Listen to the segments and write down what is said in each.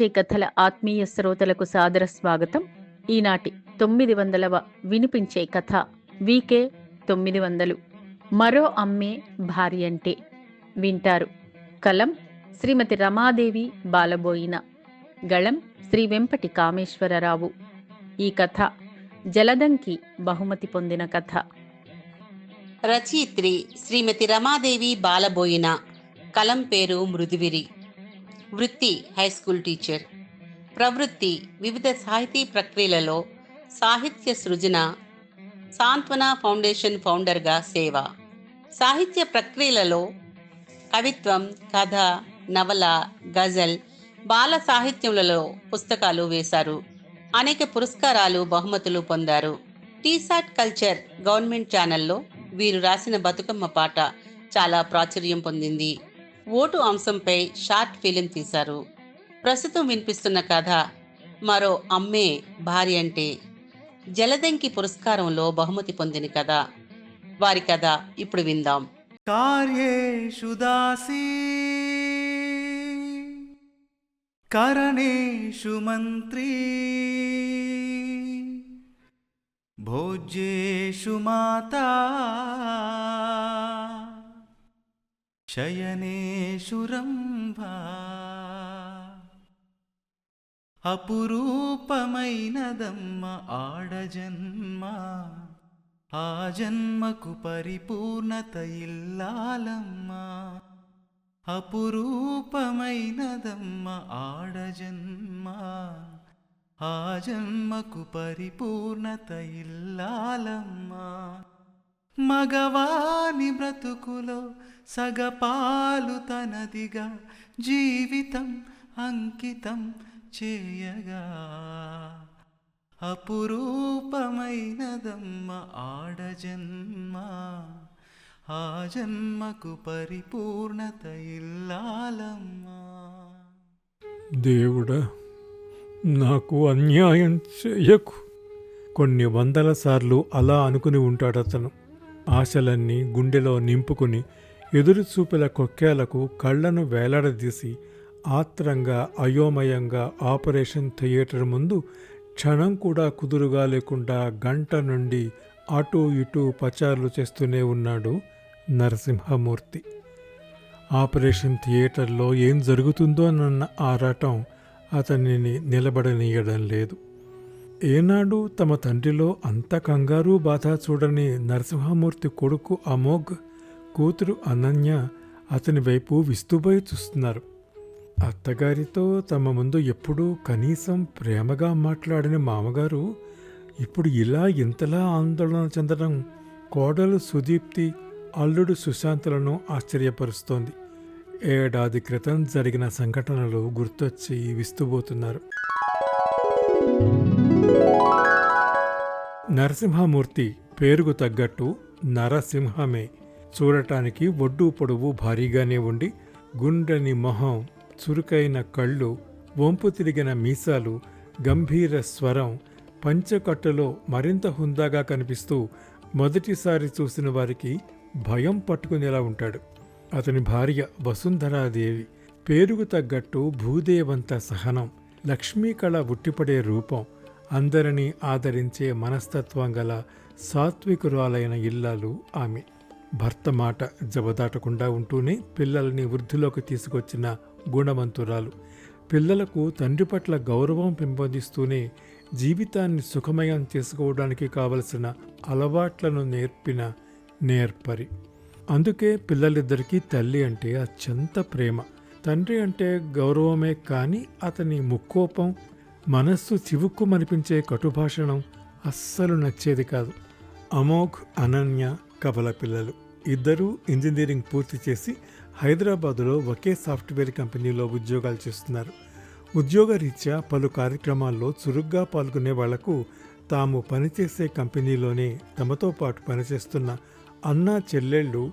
వినిపించే కథల ఆత్మీయ శ్రోతలకు సాదర స్వాగతం. ఈనాటి తొమ్మిది వందలవ వినిపించే కథ వీకే తొమ్మిది వందలు. మరో అమ్మే భార్య అంటే వింటారు. కలం శ్రీమతి రమాదేవి బాలబోయిన. గళం శ్రీ వెంపటి కామేశ్వరరావు. ఈ కథ జలదంకి బహుమతి పొందిన కథ. రచయిత్రి శ్రీమతి రమాదేవి బాలబోయిన. కలం పేరు మృదువిరి. వృత్తి హై స్కూల్ టీచర్ ప్రవృత్తి వివిధ సాహితీ ప్రక్రియలలో సాహిత్య సృజన సాంత్వన ఫౌండేషన్ ఫౌండర్గా సేవ. సాహిత్య ప్రక్రియలలో కవిత్వం కథ నవల గజల్ బాల సాహిత్యములలో పుస్తకాలు వేశారు. అనేక పురస్కారాలు బహుమతులు పొందారు. టీసాట్ కల్చర్ గవర్నమెంట్ ఛానల్లో వీరు రాసిన బతుకమ్మ పాట చాలా ప్రాచుర్యం పొందింది. ఓటు అంశంపై షార్ట్ ఫిలిం తీశారు. ప్రస్తుతం వినిపిస్తున్న కథ మరో అమ్మే భార్య అంటే. జలదంకి పురస్కారంలో బహుమతి పొందిన కథ. వారి కథ ఇప్పుడు విందాం. కార్యేషు దాసీ కరణేషు మంత్రీ. భోజ్యేషు మాతా. శయనేశురంభా. అపురూపమైనదమ్మ ఆడజన్మ ఆ జన్మకు పరిపూర్ణత ఇల్లాలమ్మ. అపురూపమైనదమ్మ ఆడజన్మ ఆ జన్మకు పరిపూర్ణత ఇల్లాలమ్మ. మగవాని బ్రతుకులో సగపాలు తనదిగా జీవితం అంకితం చేయగా. అపురూపమైనదమ్మ ఆడజన్మ ఆ జన్మకు పరిపూర్ణత ఇల్లాలమ్మా. దేవుడా నాకు అన్యాయం చేయకు. కొన్ని వందల సార్లు అలా అనుకుని ఉంటాడతను. ఆశలన్నీ గుండెలో నింపుకుని ఎదురు చూపుల కొక్కేలకు కళ్ళను వేలాడదీసి ఆత్రంగా అయోమయంగా ఆపరేషన్ థియేటర్ ముందు క్షణం కూడా కుదురుగా లేకుండా గంట నుండి అటూ ఇటూ పచారులు చేస్తూనే ఉన్నాడు నరసింహమూర్తి. ఆపరేషన్ థియేటర్లో ఏం జరుగుతుందోనన్న ఆరాటం అతనిని నిలబడనీయడం లేదు. ఏనాడు తమ తండ్రిలో అంత కంగారు బాధ చూడని నరసింహమూర్తి కొడుకు అమోఘ్ కూతురు అనన్య అతని వైపు విస్తుపోయి చూస్తున్నారు. అత్తగారితో తమ ముందు ఎప్పుడూ కనీసం ప్రేమగా మాట్లాడిన మామగారు ఇప్పుడు ఇలా ఇంతలా ఆందోళన చెందడం కోడలు సుదీప్తి అల్లుడు సుశాంతులను ఆశ్చర్యపరుస్తోంది. ఏడాది క్రితం జరిగిన సంఘటనలు గుర్తొచ్చి విస్తుపోతున్నారు నరసింహమూర్తి పేరుకు తగ్గట్టు నరసింహమే. చూడటానికి ఒడ్డు పొడవు భారీగానే ఉండి గుండ్రని మొహం చురుకైన కళ్ళు వంపు తిరిగిన మీసాలు గంభీర స్వరం పంచకట్టులో మరింత హుందాగా కనిపిస్తూ మొదటిసారి చూసిన వారికి భయం పట్టుకునేలా ఉంటాడు. అతని భార్య వసుంధరాదేవి పేరుకు తగ్గట్టు భూదేవంత సహనం లక్ష్మీకళ ఉట్టిపడే రూపం అందరినీ ఆదరించే మనస్తత్వం గల సాత్వికురాలైన ఇల్లాలు ఆమె. భర్త మాట జబదాటకుండా ఉంటూనే పిల్లల్ని వృద్ధిలోకి తీసుకొచ్చిన గుణవంతురాలు. పిల్లలకు తండ్రి పట్ల గౌరవం పెంపొందిస్తూనే జీవితాన్ని సుఖమయం చేసుకోవడానికి కావలసిన అలవాట్లను నేర్పిన నేర్పరి. అందుకే పిల్లలిద్దరికీ తల్లి అంటే అత్యంత ప్రేమ. తండ్రి అంటే గౌరవమే కానీ అతని ముక్కోపం మనస్సు చివుక్కుమనిపించే కటుభాషణం అస్సలు నచ్చేది కాదు. అమోఘ్ అనన్య కవల పిల్లలు. ఇద్దరూ ఇంజనీరింగ్ పూర్తి చేసి హైదరాబాదులో ఒకే సాఫ్ట్వేర్ కంపెనీలో ఉద్యోగాలు చేస్తున్నారు. ఉద్యోగరీత్యా పలు కార్యక్రమాల్లో చురుగ్గా పాల్గొనే వాళ్ళకు తాము పనిచేసే కంపెనీలోనే తమతో పాటు పనిచేస్తున్న అన్నా చెల్లెళ్ళు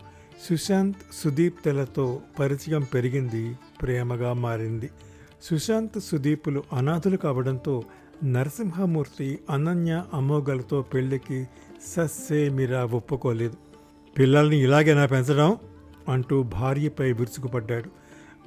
సుశాంత్ సుదీప్తలతో పరిచయం పెరిగింది ప్రేమగా మారింది. సుశాంత్ సుదీపులు అనాథులు కావడంతో నరసింహమూర్తి అనన్య అమోఘలతో పెళ్ళికి సస్సేమిరా ఒప్పుకోలేదు. పిల్లల్ని ఇలాగేనా పెంచడం అంటూ భార్యపై విరుచుకుపడ్డాడు.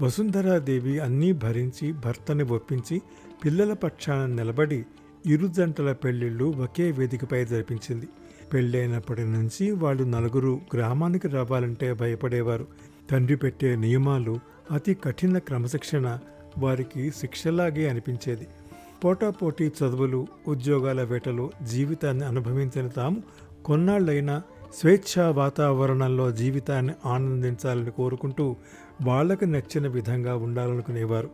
వసుంధరాదేవి అన్నీ భరించి భర్తని ఒప్పించి పిల్లల పక్షాన నిలబడి ఇరు జంటల పెళ్ళిళ్ళు ఒకే వేదికపై జరిపించింది. పెళ్ళైనప్పటి నుంచి వాళ్ళు నలుగురు గ్రామానికి రావాలంటే భయపడేవారు. తండ్రి పెట్టే నియమాలు అతి కఠిన క్రమశిక్షణ వారికి శిక్షలాగే అనిపించేది. పోటాపోటీ చదువులు ఉద్యోగాల వేటలో జీవితాన్ని అనుభవించిన తాము కొన్నాళ్ళైనా స్వేచ్ఛా వాతావరణంలో జీవితాన్ని ఆనందించాలని కోరుకుంటూ వాళ్ళకు నచ్చిన విధంగా ఉండాలనుకునేవారు.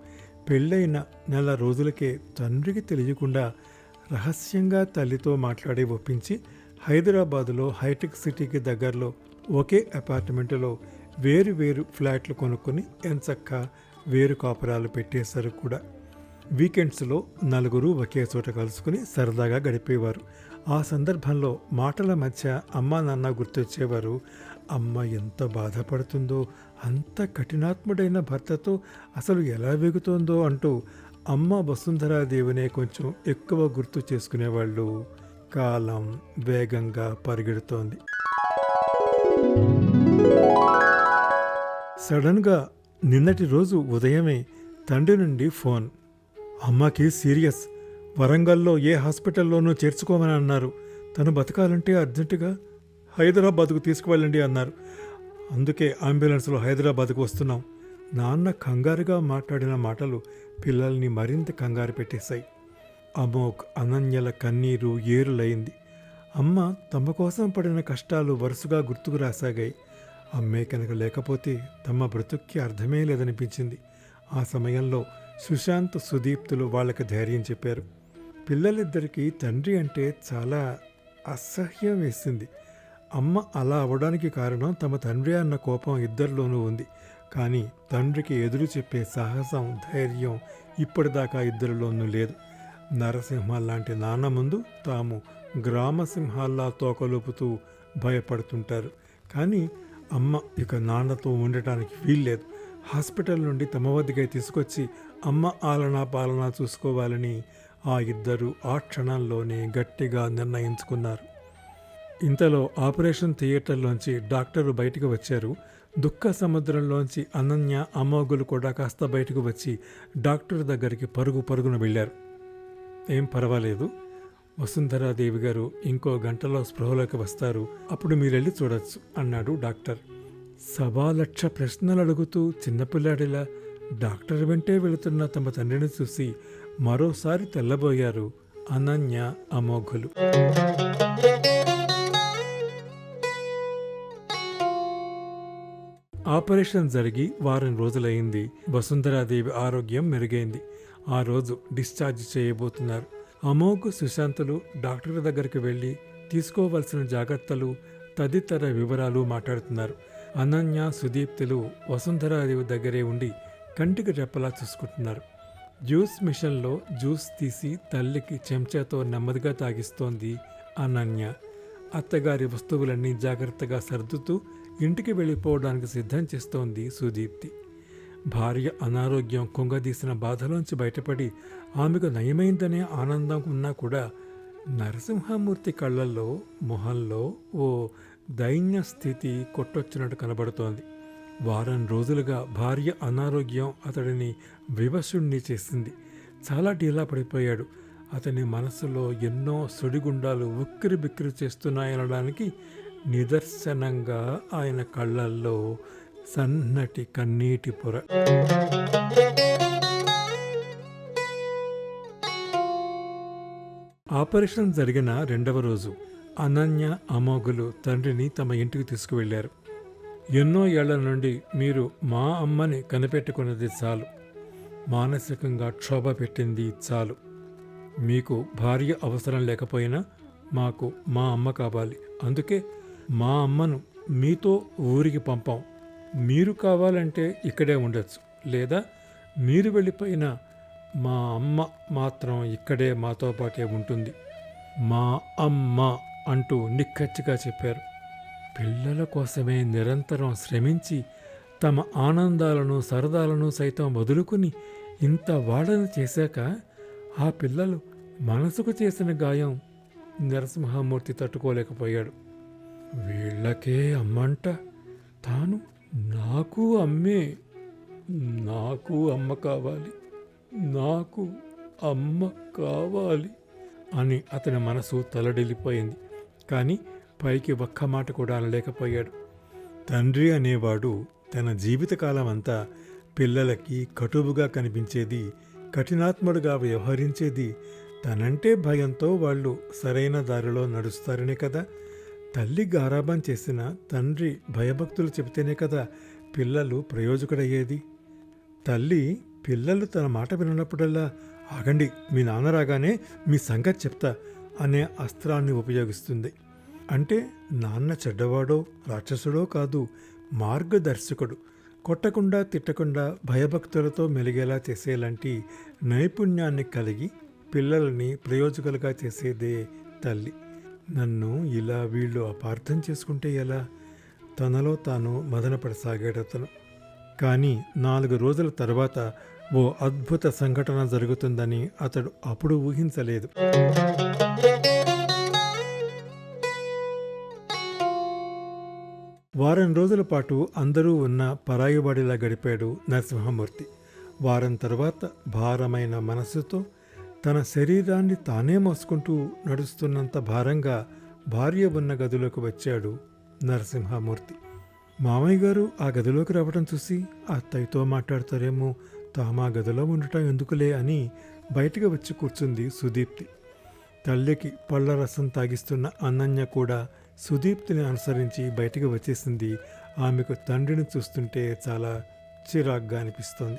పెళ్ళైన నెల రోజులకే తండ్రికి తెలియకుండా రహస్యంగా తల్లితో మాట్లాడి ఒప్పించి హైదరాబాదులో హైటెక్ సిటీకి దగ్గరలో ఒకే అపార్ట్మెంటులో వేరు వేరు ఫ్లాట్లు కొనుక్కొని ఎంచక్క వేరు కాపురాలు పెట్టేశారు కూడా. వీకెండ్స్లో నలుగురు ఒకే చోట కలుసుకుని సరదాగా గడిపేవారు. ఆ సందర్భంలో మాటల మధ్య అమ్మా నాన్న గుర్తొచ్చేవారు అమ్మ ఎంత బాధపడుతుందో అంత కఠినాత్ముడైన భర్తతో అసలు ఎలా వెగుతోందో అంటూ అమ్మ వసుంధరాదేవినే కొంచెం ఎక్కువ గుర్తు చేసుకునేవాళ్ళు. కాలం వేగంగా పరిగెడుతోంది. సడన్గా నిన్నటి రోజు ఉదయమే తండ్రి నుండి ఫోన్. అమ్మకి సీరియస్. వరంగల్లో ఏ హాస్పిటల్లోనూ చేర్చుకోమని అన్నారు. తను బతకాలంటే అర్జెంటుగా హైదరాబాద్కు తీసుకువెళ్ళండి అన్నారు. అందుకే అంబులెన్స్లో హైదరాబాద్కు వస్తున్నాం. నాన్న కంగారుగా మాట్లాడిన మాటలు పిల్లల్ని మరింత కంగారు పెట్టేశాయి. అమోక్ అనన్యల కన్నీరు ఏరులైంది. అమ్మ తమ కోసం పడిన కష్టాలు వరుసగా గుర్తుకు రాసాగాయి. అమ్మే కనుక లేకపోతే తమ బ్రతుక్కి అర్థమే లేదనిపించింది. ఆ సమయంలో సుశాంత్ సుదీప్తులు వాళ్ళకి ధైర్యం చెప్పారు. పిల్లలిద్దరికీ తండ్రి అంటే చాలా అసహ్యం వేసింది. అమ్మ అలా అవడానికి కారణం తమ తండ్రి అన్న కోపం ఇద్దరిలోనూ ఉంది. కానీ తండ్రికి ఎదురు చెప్పే సాహసం ధైర్యం ఇప్పటిదాకా ఇద్దరిలోనూ లేదు. నరసింహ లాంటి నాన్న ముందు తాము గ్రామసింహాల్లా తోకలుపుతూ భయపడుతుంటారు. కానీ అమ్మ ఇక నాన్నతో ఉండటానికి వీల్లేదు. హాస్పిటల్ నుండి తమ వద్దకే తీసుకొచ్చి అమ్మ ఆలనా పాలనా చూసుకోవాలని ఆ ఇద్దరు ఆ క్షణంలోనే గట్టిగా నిర్ణయించుకున్నారు. ఇంతలో ఆపరేషన్ థియేటర్లోంచి డాక్టరు బయటకు వచ్చారు. దుఃఖ సముద్రంలోంచి అనన్య అమోగులు కూడా కాస్త బయటకు వచ్చి డాక్టర్ దగ్గరికి పరుగు పరుగున వెళ్ళారు. ఏం పర్వాలేదు. వసుంధరాదేవి గారు ఇంకో గంటలో స్పృహలోకి వస్తారు. అప్పుడు మీరెళ్ళి చూడొచ్చు అన్నాడు డాక్టర్. సవాలక్ష ప్రశ్నలు అడుగుతూ చిన్నపిల్లాడిలా డాక్టర్ వెంటే వెళుతున్న తమ తండ్రిని చూసి మరోసారి తెల్లబోయారు అనన్య అమోఘులు. ఆపరేషన్ జరిగి వారం రోజులైంది. వసుంధరాదేవి ఆరోగ్యం మెరుగైంది. ఆ రోజు డిశ్చార్జ్ చేయబోతున్నారు. అమోఘ్ సుశాంతులు డాక్టర్ దగ్గరికి వెళ్ళి తీసుకోవలసిన జాగ్రత్తలు తదితర వివరాలు మాట్లాడుతున్నారు. అనన్య సుదీప్తులు వసుంధరాదేవి దగ్గరే ఉండి కంటికి రెప్పలా చూసుకుంటున్నారు. జ్యూస్ మిషన్లో జ్యూస్ తీసి తల్లికి చెంచాతో నెమ్మదిగా తాగిస్తోంది అనన్య. అత్తగారి వస్తువులన్నీ జాగ్రత్తగా సర్దుతూ ఇంటికి వెళ్ళిపోవడానికి సిద్ధం చేస్తోంది సుదీప్తి. భార్య అనారోగ్యం కుంగదీసిన బాధలోంచి బయటపడి ఆమెకు నయమైందనే ఆనందం ఉన్నా కూడా నరసింహమూర్తి కళ్ళల్లో మొహంలో ఓ దైన్య స్థితి కొట్టొచ్చినట్టు కనబడుతోంది. వారం రోజులుగా భార్య అనారోగ్యం అతడిని వివశుణ్ణి చేసింది. చాలా డీలా పడిపోయాడు. అతని మనసులో ఎన్నో సుడిగుండాలు ఉక్కిరి బిక్కిరి చేస్తున్నాయనడానికి నిదర్శనంగా ఆయన కళ్ళల్లో సన్నటి కన్నీటి పొర. ఆపరేషన్ జరిగిన రెండవ రోజు అనన్య అమోఘులు తండ్రిని తమ ఇంటికి తీసుకువెళ్ళారు ఎన్నో ఏళ్ళ నుండి మీరు మా అమ్మని కనిపెట్టుకున్నది చాలు. మానసికంగా క్షోభ పెట్టింది చాలు. మీకు భార్య అవసరం లేకపోయినా మాకు మా అమ్మ కావాలి. అందుకే మా అమ్మను మీతో ఊరికి పంపాం. మీరు కావాలంటే ఇక్కడే ఉండొచ్చు. లేదా మీరు వెళ్ళిపోయిన మా అమ్మ మాత్రం ఇక్కడే మాతో పాటే ఉంటుంది. మా అమ్మ అంటూ నిక్కచ్చిగా చెప్పారు. పిల్లల కోసమే నిరంతరం శ్రమించి తమ ఆనందాలను సరదాలను సైతం వదులుకుని ఇంత వాడన చేశాక ఆ పిల్లలు మనసుకు చేసిన గాయం నరసింహమూర్తి తట్టుకోలేకపోయాడు. వీళ్ళకే అమ్మంట తాను నాకు అమ్మే నాకు అమ్మ కావాలి నాకు అమ్మ కావాలి అని అతని మనసు తలడిల్లిపోయింది. కానీ పైకి ఒక్క మాట కూడా అనలేకపోయాడు. తండ్రి అనేవాడు తన జీవితకాలం అంతా పిల్లలకి కటువుగా కనిపించేది కఠినాత్ముడుగా వ్యవహరించేది తనంటే భయంతో వాళ్ళు సరైన దారిలో నడుస్తారనే కదా? తల్లి గారాబం చేసిన తండ్రి భయభక్తులు చెబితేనే కదా పిల్లలు ప్రయోజకుడయ్యేది. తల్లి పిల్లలు తన మాట వినప్పుడల్లా ఆగండి మీ నాన్న రాగానే మీ సంగతి చెప్తా అనే అస్త్రాన్ని ఉపయోగిస్తుంది. అంటే నాన్న చెడ్డవాడో రాక్షసుడో కాదు మార్గదర్శకుడు. కొట్టకుండా తిట్టకుండా భయభక్తులతో మెలిగేలా చేసేలాంటి నైపుణ్యాన్ని కలిగి పిల్లల్ని ప్రయోజకులుగా చేసేదే తల్లి. నన్ను ఇలా వీళ్ళు అపార్థం చేసుకుంటే ఎలా? తనలో తాను మదనపడసాగాడతను కానీ నాలుగు రోజుల తర్వాత ఓ అద్భుత సంఘటన జరుగుతుందని అతడు అప్పుడు ఊహించలేదు. వారం రోజుల పాటు అందరూ ఉన్న పరాయివాడిలా గడిపాడు నరసింహమూర్తి. వారం తర్వాత భారమైన మనస్సుతో తన శరీరాన్ని తానే మోసుకుంటూ నడుస్తున్నంత భారంగా భార్య ఉన్న గదిలోకి వచ్చాడు నరసింహమూర్తి. మామయ్య గారు ఆ గదిలోకి రావడం చూసి అత్తయ్యతో మాట్లాడతారేమో తామా గదిలో ఉండటం ఎందుకులే అని బయటకు వచ్చి కూర్చుంది సుదీప్తి. తల్లికి పళ్ళ రసం తాగిస్తున్న అనన్య కూడా సుదీప్తిని అనుసరించి బయటకు వచ్చేసింది. ఆమెకు తండ్రిని చూస్తుంటే చాలా చిరాగ్గా అనిపిస్తోంది.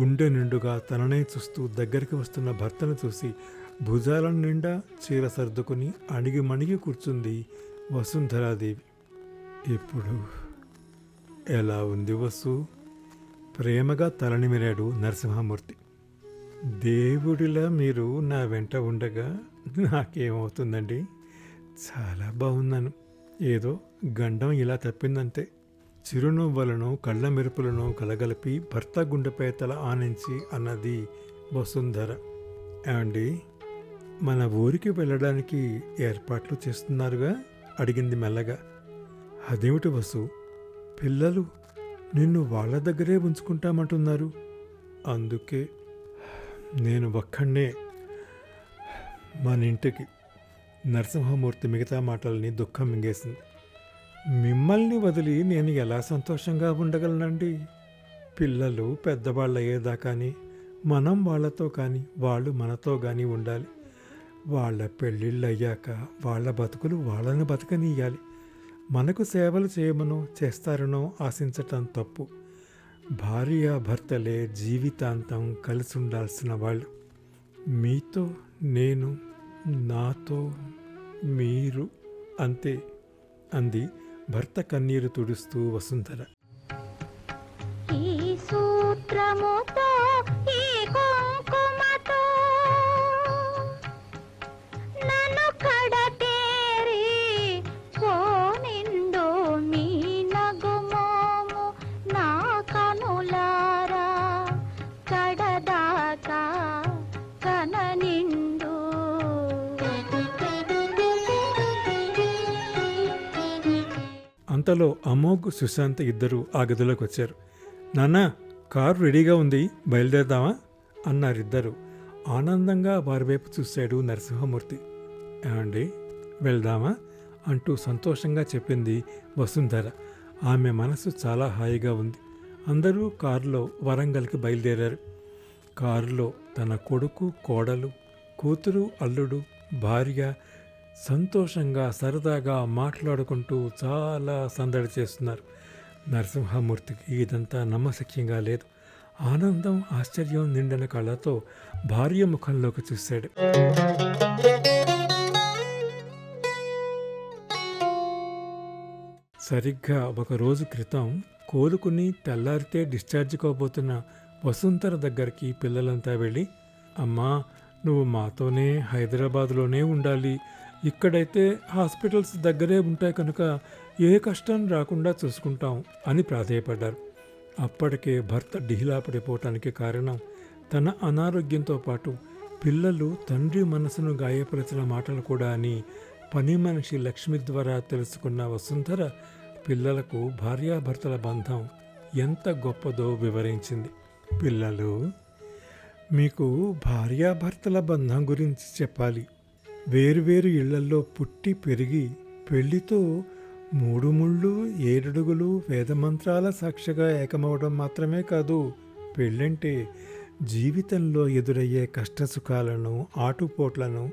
గుండె నిండుగా తననే చూస్తూ దగ్గరికి వస్తున్న భర్తను చూసి భుజాల నిండా చీర సర్దుకుని అణిగి మణిగి కూర్చుంది వసుంధరాదేవి. ఇప్పుడు ఎలా ఉంది వసు? ప్రేమగా తలనిమిరాడు నరసింహమూర్తి. దేవుడిలా మీరు నా వెంట ఉండగా నాకేమవుతుందండి? చాలా బాగున్నాను. ఏదో గండం ఇలా తప్పిందంతే. చిరునవ్వులను కళ్ళ మెరుపులను కలగలిపి భర్త గుండెపై తల ఆనించి అన్నది వసుంధర. అండి మన ఊరికి వెళ్ళడానికి ఏర్పాట్లు చేస్తున్నారుగా? అడిగింది మెల్లగా. అదేమిటి వసు? పిల్లలు నిన్ను వాళ్ళ దగ్గరే ఉంచుకుంటామంటున్నారు. అందుకే నేను ఒక్కడే మన ఇంటికి నరసింహమూర్తి మిగతా మాటల్ని దుఃఖం మింగేసింది. మిమ్మల్ని వదిలి నేను ఎలా సంతోషంగా ఉండగలనండి? పిల్లలు పెద్దవాళ్ళు అయ్యేదాకాని మనం వాళ్ళతో కానీ వాళ్ళు మనతో కానీ ఉండాలి. వాళ్ళ పెళ్ళిళ్ళు అయ్యాక వాళ్ళ బతుకులు వాళ్ళని బతకనీయాలి. మనకు సేవలు చేయమనో చేస్తారనో ఆశించటం తప్పు. భార్య భర్తలే జీవితాంతం కలిసి ఉండాల్సిన వాళ్ళు. మీతో నేను నాతో మీరు అంతే అంది భర్త కన్నీరు తుడుస్తూ వసుంధర. ఈ సూత్రముతో అంతలో అమోఘ్ సుశాంత్ ఇద్దరు ఆ గదిలోకి వచ్చారు. నాన్న కారు రెడీగా ఉంది బయలుదేరదామా? అన్నారిద్దరు. ఆనందంగా వారి వైపు చూశాడు నరసింహమూర్తి. ఏమండి వెళ్దామా? అంటూ సంతోషంగా చెప్పింది వసుంధర. ఆమె మనసు చాలా హాయిగా ఉంది. అందరూ కారులో వరంగల్కి బయలుదేరారు. కారులో తన కొడుకు కోడలు కూతురు అల్లుడు భార్య సంతోషంగా సరదాగా మాట్లాడుకుంటూ చాలా సందడి చేస్తున్నారు. నరసింహమూర్తికి ఇదంతా నమ్మశక్యంగా లేదు. ఆనందం ఆశ్చర్యం నిండిన కళ్ళతో భార్య ముఖంలోకి చూశాడు. సరిగ్గా ఒక రోజు క్రితం కోలుకుని తెల్లారితే డిశ్చార్జ్ కాబోతున్న వసుంధర దగ్గరికి పిల్లలంతా వెళ్ళి అమ్మా నువ్వు మాతోనే హైదరాబాద్లోనే ఉండాలి. ఇక్కడైతే హాస్పిటల్స్ దగ్గరే ఉంటాయి కనుక ఏ కష్టం రాకుండా చూసుకుంటాం అని ప్రాధేయపడ్డారు. అప్పటికే భర్త డిహిలా పడిపోవటానికి కారణం తన అనారోగ్యంతో పాటు పిల్లలు తండ్రి మనసును గాయపరిచిన మాటలు కూడా అని పని మనిషి లక్ష్మి ద్వారా తెలుసుకున్న వసుంధర పిల్లలకు భార్యాభర్తల బంధం ఎంత గొప్పదో వివరించింది. పిల్లలు మీకు భార్యాభర్తల బంధం గురించి చెప్పాలి. వేరువేరు ఇళ్ళల్లో పుట్టి పెరిగి పెళ్ళితో మూడు ముళ్ళు ఏడడుగులు వేదమంత్రాల సాక్షిగా ఏకమవడం మాత్రమే కాదు పెళ్ళంటే జీవితంలో ఎదురయ్యే కష్టసుఖాలను ఆటుపోట్లను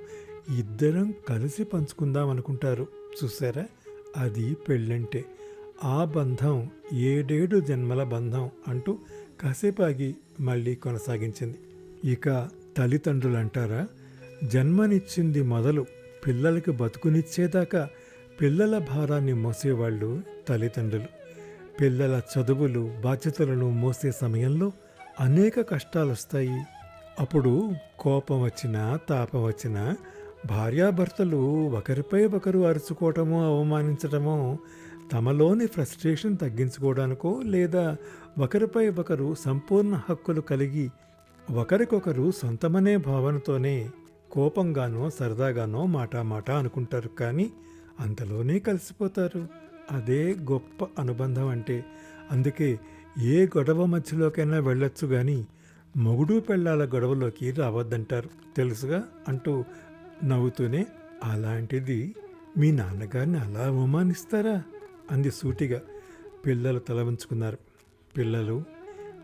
ఇద్దరం కలిసి పంచుకుందాం అనుకుంటారు. చూసారా అది పెళ్ళంటే ఆ బంధం ఏడేడు జన్మల బంధం అంటూ కాసేపాగి మళ్ళీ కొనసాగించింది. ఇక తల్లిదండ్రులు అంటారా జన్మనిచ్చింది మొదలు పిల్లలకి బతుకునిచ్చేదాకా పిల్లల భారాన్ని మోసేవాళ్ళు తల్లిదండ్రులు. పిల్లల చదువులు బాధ్యతలను మోసే సమయంలో అనేక కష్టాలు వస్తాయి అప్పుడు కోపం వచ్చినా తాపం వచ్చినా భార్యాభర్తలు ఒకరిపై ఒకరు అరుచుకోవటమో అవమానించటమో తమలోని ఫ్రస్ట్రేషన్ తగ్గించుకోవడానికో లేదా ఒకరిపై ఒకరు సంపూర్ణ హక్కులు కలిగి ఒకరికొకరు సొంతమనే భావనతోనే కోపంగానో సరదాగానో మాటామాట అనుకుంటారు కానీ అంతలోనే కలిసిపోతారు. అదే గొప్ప అనుబంధం అంటే. అందుకే ఏ గొడవ మధ్యలోకైనా వెళ్ళొచ్చు కానీ మొగుడు పెళ్ళాల గొడవలోకి రావద్దంటారు. తెలుసుగా? అంటూ నవ్వుతూనే అలాంటిది మీ నాన్నగారిని అలా అవమానిస్తారా? అంది సూటిగా. పిల్లలు తల ఉంచుకున్నారు పిల్లలు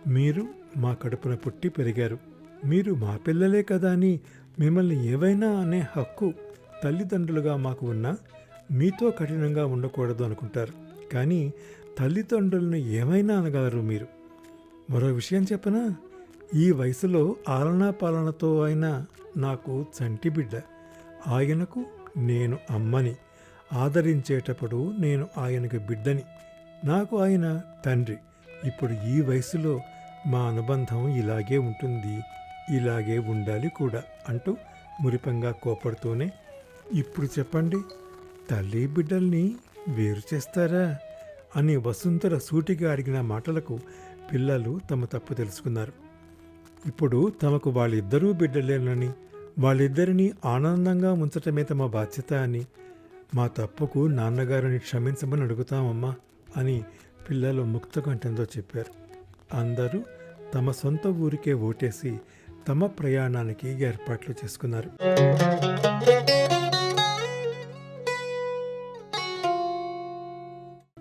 మీరు మా కడుపున పుట్టి పెరిగారు. మీరు మా పిల్లలే కదా అని మిమ్మల్ని ఏవైనా అనే హక్కు తల్లిదండ్రులుగా మాకు ఉన్నా మీతో కఠినంగా ఉండకూడదు అనుకుంటారు. కానీ తల్లిదండ్రులను ఏమైనా అనగలరు మీరు. మరో విషయం చెప్పనా? ఈ వయసులో ఆలనా పాలనతో అయినా నాకు చంటి బిడ్డ. ఆయనకు నేను అమ్మని. ఆదరించేటప్పుడు నేను ఆయనకు బిడ్డని. నాకు ఆయన తండ్రి. ఇప్పుడు ఈ వయసులో మా అనుబంధం ఇలాగే ఉంటుంది. ఇలాగే ఉండాలి కూడా అంటూ మురిపంగా కోపడుతూనే ఇప్పుడు చెప్పండి తల్లి బిడ్డల్ని వేరు చేస్తారా? అని వసుంధర సూటిగా అడిగిన మాటలకు పిల్లలు తమ తప్పు తెలుసుకున్నారు. ఇప్పుడు తమకు వాళ్ళిద్దరూ బిడ్డలేనని వాళ్ళిద్దరినీ ఆనందంగా ఉంచటమే తమ బాధ్యత అని మా తప్పుకు నాన్నగారిని క్షమించమని అడుగుతామమ్మా అని పిల్లలు ముక్తకంఠంతో చెప్పారు. అందరూ తమ సొంత ఊరికే ఓటేసి తమ ప్రయాణానికి ఏర్పాట్లు చేసుకున్నారు.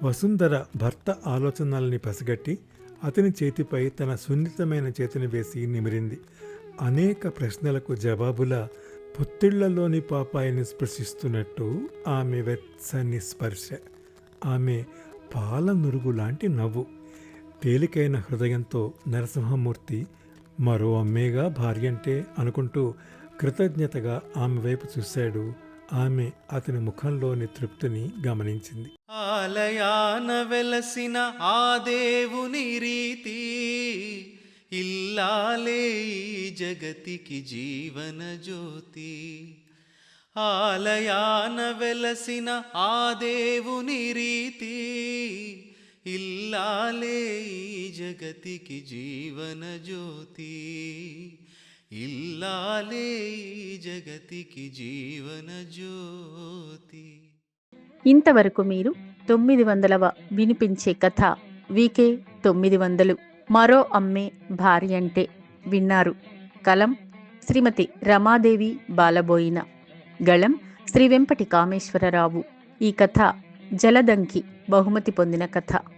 వసుంధర భర్త ఆలోచనల్ని పసిగట్టి అతని చేతిపై తన సున్నితమైన చేతిని వేసి నిమిరింది. అనేక ప్రశ్నలకు జవాబుల పొత్తిళ్ళలోని పాపాయిని స్పృశిస్తున్నట్టు ఆమె వెచ్చని స్పర్శ. ఆమె పాల నురుగు లాంటి నవ్వు. తేలికైన హృదయంతో నరసింహమూర్తి మరో అమ్మేగా భార్య అంటే అనుకుంటూ కృతజ్ఞతగా ఆమె వైపు చూశాడు. ఆమె అతని ముఖంలోని తృప్తిని గమనించింది. ఆలయాన వెలసిన ఆ దేవుని రీతి ఇల్లాలే జగతికి జీవన జ్యోతి. ఆలయాన వెలసిన ఆ దేవుని రీతి ఇల్లాలే ఈ జగతికి జీవన జ్యోతి. ఇల్లాలే ఈ జగతికి జీవన జ్యోతి. ఇంతవరకు మీరు తొమ్మిది వందలవ వినిపించే కథ వీకే తొమ్మిది వందలు. మరో అమ్మే భార్య అంటే విన్నారు. కలం శ్రీమతి రమాదేవి బాలబోయిన. గళం శ్రీ వెంపటి కామేశ్వరరావు. ఈ కథ జలదంకి బహుమతి పొందిన కథ.